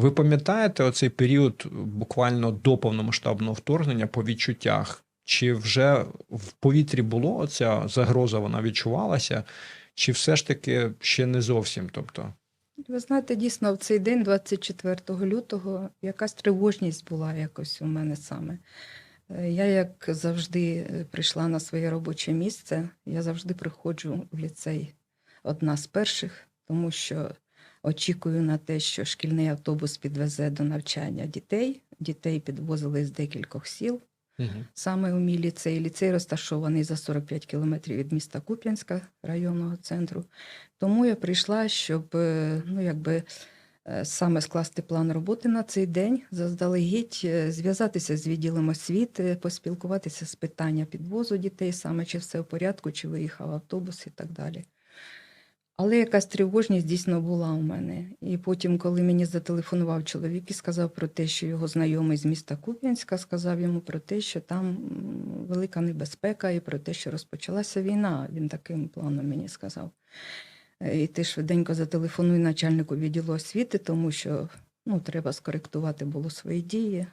Ви пам'ятаєте оцей період буквально до повномасштабного вторгнення по відчуттях? Чи вже в повітрі було оця загроза, вона відчувалася, чи все ж таки ще не зовсім? Тобто, Ви знаєте, дійсно, в цей день, 24 лютого, якась тривожність була якось у мене саме. Е, Я, як завжди, е, прийшла на своє робоче місце. Я завжди приходжу в ліцей одна з перших, тому що очікую на те, що шкільний автобус підвезе до навчання дітей. Дітей підвозили з декількох сіл. Саме у мій ліцей. Ліцей розташований за 45 кілометрів від міста Куп'янська, районного центру. Тому я прийшла, щоб е, ну, якби, е, саме скласти план роботи на цей день, заздалегідь е, зв'язатися з відділом освіти, поспілкуватися з питання підвозу дітей, саме чи все в порядку, чи виїхав автобус і так далі. Але якась тривожність дійсно була у мене. І потім, коли мені зателефонував чоловік і сказав про те, що його знайомий з міста Куп'янська сказав йому про те, що там велика небезпека, і про те, що розпочалася війна. Він таким планом мені сказав. Е, І ти швиденько зателефонуй начальнику відділу освіти, тому що ну, треба скоректувати було свої дії.